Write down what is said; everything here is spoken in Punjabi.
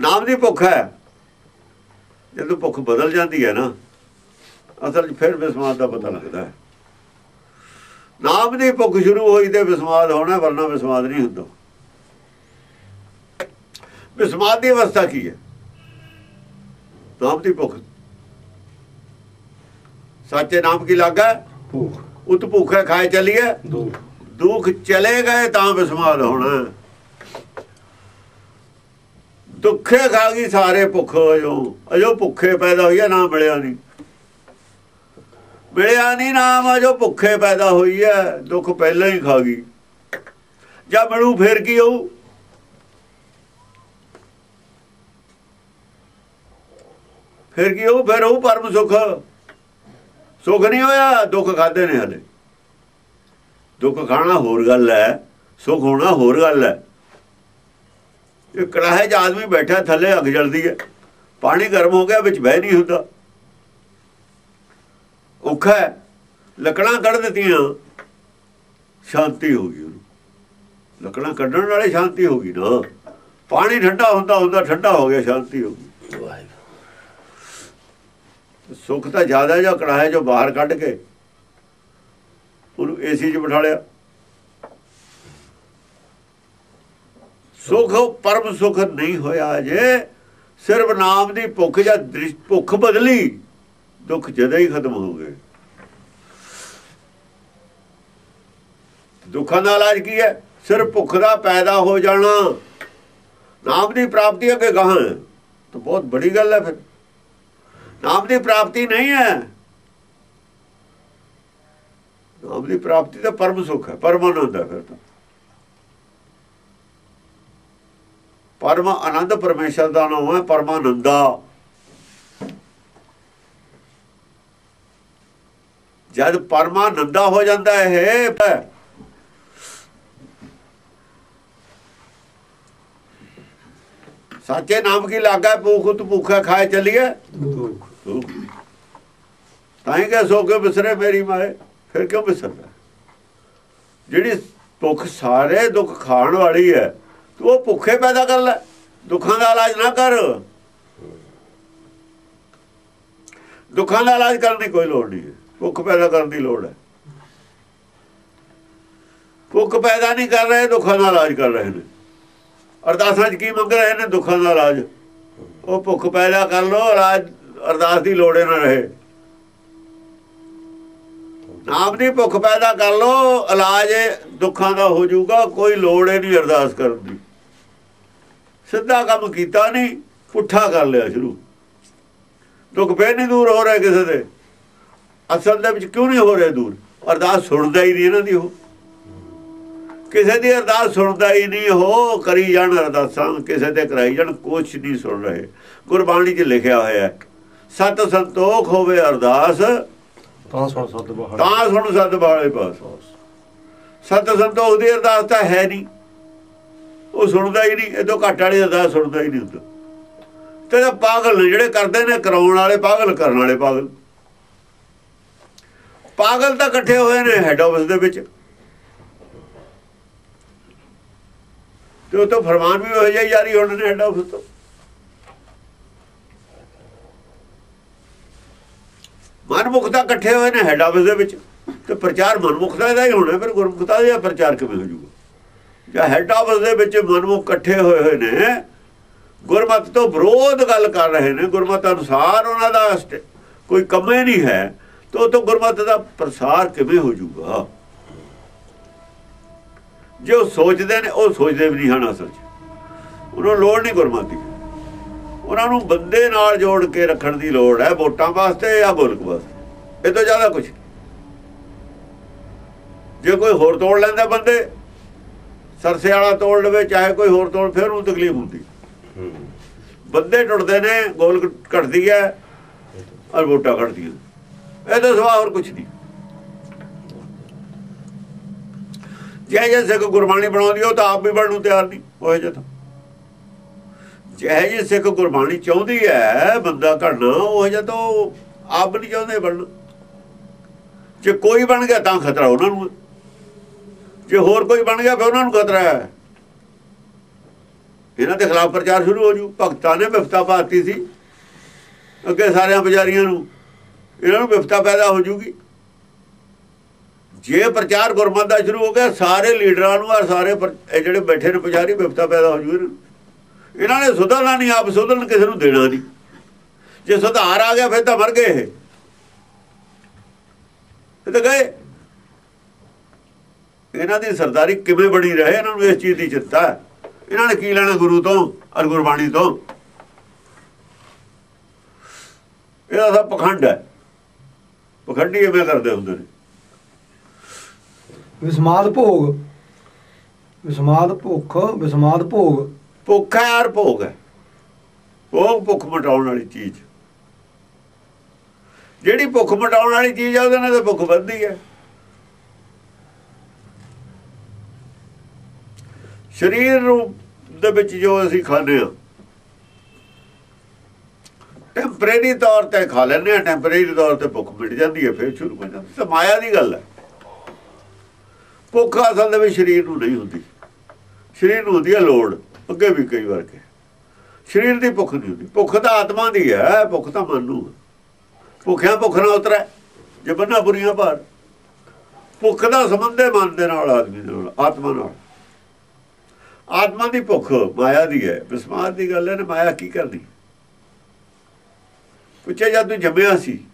ਨਾਮ ਦੀ ਭੁੱਖ ਹੈ। ਜਦੋਂ ਭੁੱਖ ਬਦਲ ਜਾਂਦੀ ਹੈ ਨਾ ਅਸਲ 'ਚ ਫਿਰ ਵਿਸਮਾਦ ਦਾ ਪਤਾ ਲੱਗਦਾ ਹੈ। ਨਾਮ ਦੀ ਭੁੱਖ ਸ਼ੁਰੂ ਹੋਈ ਤੇ ਵਿਸਮਾਦ ਹੋਣਾ ਵਰਨਾ ਵਿਸਮਾਦ ਨਹੀਂ ਹੁੰਦਾ। ਵਿਸਮਾਦ ਦੀ ਅਵਸਥਾ ਕੀ ਹੈ? ਨਾਮ ਦੀ ਭੁੱਖ। ਸੱਚੇ ਨਾਮ ਕੀ ਲੱਗਾ? ਭੂਖ। ਉਤ ਭੁੱਖੇ ਖਾਏ ਚੱਲੀਏ। ਦੁੱਖ। ਦੁੱਖ ਚਲੇ ਗਏ ਤਾਂ ਵਿਸਮਾਦ ਹੋਣਾ। ਦੁੱਖੇ ਖਾ ਗਈ ਸਾਰੇ ਭੁੱਖ ਜੋ ਅਜੋ ਭੁੱਖੇ ਪੈਦਾ ਹੋਈ ਹੈ ਨਾ ਮਿਲਿਆ ਨਹੀਂ ਮਿਲਿਆ ਨਹੀਂ ਨਾਮ, ਅਜੋ ਭੁੱਖੇ ਪੈਦਾ ਹੋਈ ਹੈ ਦੁੱਖ ਪਹਿਲਾਂ ਹੀ ਖਾ ਗਈ। ਜਾਂ ਮਿਲੂ ਫੇਰ ਕੀ ਹੋਊ? ਫਿਰ ਕੀ ਉਹ ਫਿਰ ਉਹ ਪਰਮ ਸੁਖ। ਸੁਖ ਨਹੀਂ ਹੋਇਆ, ਦੁੱਖ ਖਾਦੇ ਨੇ ਹਲੇ। ਦੁੱਖ ਖਾਣਾ ਹੋਰ ਗੱਲ ਹੈ ਸੁਖ ਹੋਣਾ ਹੋਰ ਗੱਲ ਹੈ ਇਹ ਕੜਾਹੇ 'ਚ ਆਦਮੀ ਬੈਠਾ ਥੱਲੇ ਅੱਗ ਜਲਦੀ ਹੈ। ਪਾਣੀ ਗਰਮ ਹੋ ਗਿਆ ਵਿੱਚ ਬਹਿ ਨਹੀਂ ਹੁੰਦਾ। ਔਖਾ ਹੈ। ਲੱਕੜਾਂ ਕੱਢ ਦਿੱਤੀਆਂ। ਸ਼ਾਂਤੀ ਹੋ ਗਈ ਉਹਨੂੰ। ਲੱਕੜਾਂ ਕੱਢਣ ਨਾਲੇ ਸ਼ਾਂਤੀ ਹੋ ਗਈ ਨਾ। ਪਾਣੀ ਠੰਡਾ ਹੁੰਦਾ ਹੁੰਦਾ ਠੰਡਾ ਹੋ ਗਿਆ ਸ਼ਾਂਤੀ ਹੋ ਗਈ। ਸੁੱਖ ਤਾਂ ਜ਼ਿਆਦਾ ਜੋ ਕੜਾਹੇ ਜੋ ਬਾਹਰ ਕੱਢ ਕੇ ਉਹਨੂੰ ਏਸੀ 'ਚ ਬਿਠਾ ਲਿਆ। ਸੁਖ, ਪਰਮ ਸੁਖ ਨਹੀਂ ਹੋਇਆ ਜੇ ਸਿਰਫ ਨਾਮ ਦੀ ਭੁੱਖ ਜਾਂ ਭੁੱਖ ਬਦਲੀ, ਦੁੱਖ ਜਦੇ ਹੀ ਖਤਮ ਹੋ ਗਏ ਦੁੱਖਾਂ ਦਾ ਇਲਾਜ ਕੀ ਹੈ? ਸਿਰਫ ਭੁੱਖ ਦਾ ਪੈਦਾ ਹੋ ਜਾਣਾ। ਨਾਮ ਦੀ ਪ੍ਰਾਪਤੀ ਅੱਗੇ ਗਾਹਾਂ ਤਾਂ ਬਹੁਤ ਬੜੀ ਗੱਲ ਹੈ ਫਿਰ। ਨਾਮ ਦੀ ਪ੍ਰਾਪਤੀ ਨਹੀਂ ਹੈ। ਨਾਮ ਦੀ ਪ੍ਰਾਪਤੀ ਤਾਂ ਪਰਮ ਸੁਖ ਹੈ। ਪਰਮ ਹੈ ਫਿਰ ਤਾਂ। ਪਰਮ ਆਨੰਦ ਪਰਮੇਸ਼ਰ ਦਾ ਨਾਮ ਹੈ ਪਰਮਾਨੰਦਾ। ਜਦ ਪਰਮਾਨੰਦਾ ਹੋ ਜਾਂਦਾ ਹੈ, ਸੱਚੇ ਨਾਮ ਕੀ ਲਾਗਾ ਭੂਖ, ਤੂੰ ਭੁੱਖਾ ਖਾਏ ਚੱਲੀਏ? ਦੁੱਖ ਤਾਂ ਹੀ ਕਿ ਸੋ ਕੇ ਬਿਸਰੇ ਮੇਰੀ ਮਾਏ? ਫਿਰ ਕਿਉਂ ਬਿਸਰਦਾ? ਜਿਹੜੀ ਭੁੱਖ ਸਾਰੇ ਦੁੱਖ ਖਾਣ ਵਾਲੀ ਹੈ ਤੂੰ ਉਹ ਭੁੱਖੇ ਪੈਦਾ ਕਰ ਲੈ, ਦੁੱਖਾਂ ਦਾ ਇਲਾਜ ਨਾ ਕਰ। ਦੁੱਖਾਂ ਦਾ ਇਲਾਜ ਕਰਨ ਦੀ ਕੋਈ ਲੋੜ ਨਹੀਂ ਹੈ ਭੁੱਖ ਪੈਦਾ ਕਰਨ ਦੀ ਲੋੜ ਹੈ। ਭੁੱਖ ਪੈਦਾ ਨਹੀਂ ਕਰ ਰਹੇ, ਦੁੱਖਾਂ ਦਾ ਇਲਾਜ ਕਰ ਰਹੇ ਨੇ। ਅਰਦਾਸਾਂ 'ਚ ਕੀ ਮੰਗ ਰਹੇ ਨੇ? ਦੁੱਖਾਂ ਦਾ ਇਲਾਜ। ਉਹ ਭੁੱਖ ਪੈਦਾ ਕਰ ਲੋ, ਇਲਾਜ, ਅਰਦਾਸ ਦੀ ਲੋੜ ਹੀ ਨਾ ਰਹੇ। ਨਾਮ ਦੀ ਭੁੱਖ ਪੈਦਾ ਕਰ ਲੋ, ਇਲਾਜ ਦੁੱਖਾਂ ਦਾ ਹੋ ਜਾਊਗਾ, ਕੋਈ ਲੋੜ ਹੀ ਨਹੀਂ ਅਰਦਾਸ ਕਰਨ ਦੀ। ਸਿੱਧਾ ਕੰਮ ਕੀਤਾ ਨਹੀਂ ਪੁੱਠਾ ਕਰ ਲਿਆ ਸ਼ੁਰੂ। ਦੁੱਖ ਫੇਰ ਨਹੀਂ ਦੂਰ ਹੋ ਰਿਹਾ ਕਿਸੇ ਦੇ। ਅਸਲ ਦੇ ਵਿੱਚ ਕਿਉਂ ਨਹੀਂ ਹੋ ਰਿਹਾ ਦੂਰ? ਅਰਦਾਸ ਸੁਣਦਾ ਹੀ ਨਹੀਂ ਇਹਨਾਂ ਦੀ ਉਹ। ਕਿਸੇ ਦੀ ਅਰਦਾਸ ਸੁਣਦਾ ਹੀ ਨਹੀਂ ਹੋ ਕਰੀ ਜਾਣ ਅਰਦਾਸਾਂ ਕਿਸੇ ਤੇ ਕਰਾਈ ਜਾਣ ਕੁਛ ਨਹੀਂ ਸੁਣ ਰਹੇ। ਗੁਰਬਾਣੀ 'ਚ ਲਿਖਿਆ ਹੋਇਆ ਹੈ ਸਤ ਸੰਤੋਖ ਹੋਵੇ ਅਰਦਾਸ ਤਾਂ ਸੁਣ ਸੱਤ ਬਹਾਰ ਤਾਂ ਸੁਣ ਸਤ ਪਾਸ ਸਤ ਸੰਤੋਖ ਦੀ ਅਰਦਾਸ ਤਾਂ ਹੈ ਨਹੀਂ। ਉਹ ਸੁਣਦਾ ਹੀ ਨਹੀਂ ਇਦੋਂ ਘੱਟ ਵਾਲੀ ਅਰਦਾਸ ਸੁਣਦਾ ਹੀ ਨਹੀਂ ਹੁੰਦਾ ਤੇ ਪਾਗਲ ਨੇ, ਜਿਹੜੇ ਕਰਦੇ ਨੇ ਕਰਾਉਣ ਵਾਲੇ, ਪਾਗਲ ਕਰਨ ਵਾਲੇ ਪਾਗਲ। ਪਾਗਲ ਤਾਂ ਇਕੱਠੇ ਹੋਏ ਨੇ ਹੈੱਡ ਆਫਿਸ ਦੇ ਵਿੱਚ। ਤੇ ਉਹ ਤਾਂ ਫਰਮਾਨ ਵੀ ਹੋ ਜਾਈ ਜਾਰੀ ਹੋਣੇ ਨੇ ਹੈੱਡ ਆਫਿਸ ਤੋਂ। ਮਨਮੁਖਤਾ ਇਕੱਠੇ ਹੋਏ ਨੇ ਹੈੱਡ ਆਫਿਸ ਦੇ ਵਿੱਚ। ਤੇ ਪ੍ਰਚਾਰ ਮਨਮੁਖਤਾ ਦਾ ਹੀ ਹੋਣਾ, ਫਿਰ ਗੁਰਮੁਖਤਾ ਦਾ ਪ੍ਰਚਾਰ ਕਿਵੇਂ ਹੋ ਜਾਊਗਾ? ਜਾਂ ਹੈੱਡ ਆਫਿਸ ਦੇ ਵਿੱਚ ਮਨਮੁਖ ਇਕੱਠੇ ਹੋਏ ਹੋਏ ਨੇ, ਗੁਰਮਤ ਤੋਂ ਵਿਰੋਧ ਗੱਲ ਕਰ ਰਹੇ ਨੇ, ਗੁਰਮਤ ਅਨੁਸਾਰ ਉਹਨਾਂ ਦਾ ਕੋਈ ਕਮੇ ਨਹੀਂ ਹੈ, ਤਾਂ ਤੋਂ ਗੁਰਮਤ ਦਾ ਪ੍ਰਸਾਰ ਕਿਵੇਂ ਹੋ ਜਾਊਗਾ? ਜੇ ਉਹ ਸੋਚਦੇ ਨੇ, ਉਹ ਸੋਚਦੇ ਵੀ ਨਹੀਂ ਹਨ ਅਸਲ 'ਚ। ਉਹਨਾਂ ਲੋੜ ਨਹੀਂ ਗੁਰਮਤ ਦੀ। ਉਹਨਾਂ ਨੂੰ ਬੰਦੇ ਨਾਲ ਜੋੜ ਕੇ ਰੱਖਣ ਦੀ ਲੋੜ ਹੈ, ਵੋਟਾਂ ਵਾਸਤੇ ਜਾਂ ਮੁਲਕ ਵਾਸਤੇ। ਇਹ ਤੋਂ ਜ਼ਿਆਦਾ ਕੁਝ ਜੇ ਕੋਈ ਹੋਰ ਤੋੜ ਲੈਂਦਾ ਬੰਦੇ ਸਰਸੇ ਵਾਲਾ ਤੋੜ ਲਵੇ ਚਾਹੇ ਕੋਈ ਹੋਰ ਤੋੜ ਫਿਰ ਉਹਨੂੰ ਤਕਲੀਫ ਹੁੰਦੀ। ਬੰਦੇ ਟੁੱਟਦੇ ਨੇ ਗੋਲ ਘਟਦੀ ਹੈ ਔਰ ਵੋਟਾਂ ਘਟਦੀਆਂ। ਇਹ ਤਾਂ ਸਵਾ ਹੋਰ ਕੁਝ ਨਹੀਂ। ਜੇ ਜੇ ਸਿੱਖ ਗੁਰਬਾਣੀ ਬਣਾਉਂਦੀ ਉਹ ਤਾਂ ਆਪ ਵੀ ਬਣਨ ਨੂੰ ਤਿਆਰ ਨਹੀਂ। ਉਹ ਜੇ ਤਾਂ। ਜੇ ਜੇ ਸਿੱਖ ਗੁਰਬਾਣੀ ਚਾਹੁੰਦੀ ਹੈ ਬੰਦਾ ਘੜਨਾ ਉਹ ਜੇ ਤਾਂ ਆਪ ਨਹੀਂ ਚਾਹੁੰਦੇ ਬਣਨ। ਜੇ ਕੋਈ ਬਣ ਗਿਆ ਤਾਂ ਖਤਰਾ ਉਹਨਾਂ ਨੂੰ ਹੈ। ਜੇ ਹੋਰ ਕੋਈ ਬਣ ਗਿਆ ਫਿਰ ਉਹਨਾਂ ਨੂੰ ਖਤਰਾ ਹੈ। ਇਹਨਾਂ ਦੇ ਖਿਲਾਫ ਪ੍ਰਚਾਰ ਸ਼ੁਰੂ ਹੋ ਜੂ। ਭਗਤਾਂ ਨੇ ਵਿਫਤਾ ਪਾਤੀ ਸੀ। ਅੱਗੇ ਸਾਰਿਆਂ ਪੁਜਾਰੀਆਂ ਨੂੰ ਇਹਨਾਂ ਨੂੰ ਵਿਫਤਾ ਪੈਦਾ ਹੋ ਜੂਗੀ। ਜੇ ਪ੍ਰਚਾਰ ਗੁਰਮਤ ਦਾ ਸ਼ੁਰੂ ਹੋ ਗਿਆ, ਸਾਰੇ ਲੀਡਰਾਂ ਨੂੰ ਆ ਸਾਰੇ ਜਿਹੜੇ ਬੈਠੇ ਨੇ ਪੁਜਾਰੀ ਵਿਫਤਾ ਪੈਦਾ ਹੋ ਜੂ। ਇਹਨਾਂ ਨੂੰ। ਇਹਨਾਂ ਨੇ ਸੁਧਰਨਾ ਨਹੀਂ, ਆਪ ਸੁਧਰਨ ਕਿਸੇ ਨੂੰ ਦੇਣਾ ਨਹੀਂ। ਜੇ ਸੁਧਾਰ ਆ ਗਿਆ, ਫਿਰ ਤਾਂ ਮਰ ਗਏ ਇਹ ਤਾਂ ਗਏ। ਇਹਨਾਂ ਦੀ ਸਰਦਾਰੀ ਕਿਵੇਂ ਬਣੀ ਰਹੇ? ਇਹਨਾਂ ਨੂੰ ਇਸ ਚੀਜ਼ ਦੀ ਚਿੰਤਾ ਹੈ। ਇਹਨਾਂ ਨੇ ਕੀ ਲੈਣਾ ਗੁਰੂ ਤੋਂ ਔਰ ਗੁਰਬਾਣੀ ਤੋਂ? ਇਹਦਾ ਸਭ ਪਖੰਡ ਹੈ। ਪਖੰਡੀ ਐਵੇਂ ਕਰਦੇ ਹੁੰਦੇ ਨੇ। ਵਿਸਮਾਦ ਭੋਗ। ਵਿਸਮਾਦ ਭੁੱਖ ਵਿਸਮਾਦ ਭੋਗ। ਭੁੱਖ ਹੈ ਔਰ ਭੋਗ ਹੈ। ਭੋਗ ਭੁੱਖ ਮਟਾਉਣ ਵਾਲੀ ਚੀਜ਼। ਜਿਹੜੀ ਭੁੱਖ ਮਟਾਉਣ ਵਾਲੀ ਚੀਜ਼ ਹੈ ਉਹਦੇ ਨਾਲ ਤਾਂ ਭੁੱਖ ਵੱਧਦੀ ਹੈ। ਸਰੀਰ ਨੂੰ ਦੇ ਵਿੱਚ ਜੋ ਅਸੀਂ ਖਾਂਦੇ ਹਾਂ, ਟੈਂਪਰੇਰੀ ਤੌਰ ਤੇ ਖਾ ਲੈਂਦੇ ਹਾਂ, ਟੈਂਪਰੇਰੀ ਤੌਰ ਤੇ ਭੁੱਖ ਮਿਟ ਜਾਂਦੀ ਹੈ, ਫਿਰ ਸ਼ੁਰੂ ਹੋ ਜਾਂਦੀ ਤਾਂ ਮਾਇਆ ਦੀ ਗੱਲ ਹੈ। ਭੁੱਖ ਅਸਲ ਦੇ ਵਿੱਚ ਸਰੀਰ ਨੂੰ ਨਹੀਂ ਹੁੰਦੀ। ਸਰੀਰ ਨੂੰ ਹੁੰਦੀ ਹੈ ਲੋੜ, ਅੱਗੇ ਵੀ ਕਈ ਵਾਰ ਕਿ ਸਰੀਰ ਦੀ ਭੁੱਖ ਨਹੀਂ ਹੁੰਦੀ। ਭੁੱਖ ਤਾਂ ਆਤਮਾ ਦੀ ਹੈ, ਭੁੱਖ ਤਾਂ ਮਨ ਨੂੰ ਹੈ। ਭੁੱਖਿਆ ਭੁੱਖ ਨਾ ਉਤਰੈ, ਜੇ ਬੰਨਾ ਬੁਰੀਆਂ ਭਾਰ ਭੁੱਖ ਦਾ ਸੰਬੰਧ ਹੈ ਮਨ ਦੇ ਨਾਲ, ਆਦਮੀ ਦੇ ਨਾਲ, ਆਤਮਾ ਨਾਲ। ਆਤਮਾ ਦੀ ਭੁੱਖ ਮਾਇਆ ਦੀ ਹੈ। ਬਿਸਮਾਰ ਦੀ ਗੱਲ ਹੈ ਨਾ, ਮਾਇਆ ਕੀ ਕਰਦੀ? ਪੁੱਛਿਆ ਜਦ ਤੂੰ ਜੰਮਿਆ ਸੀ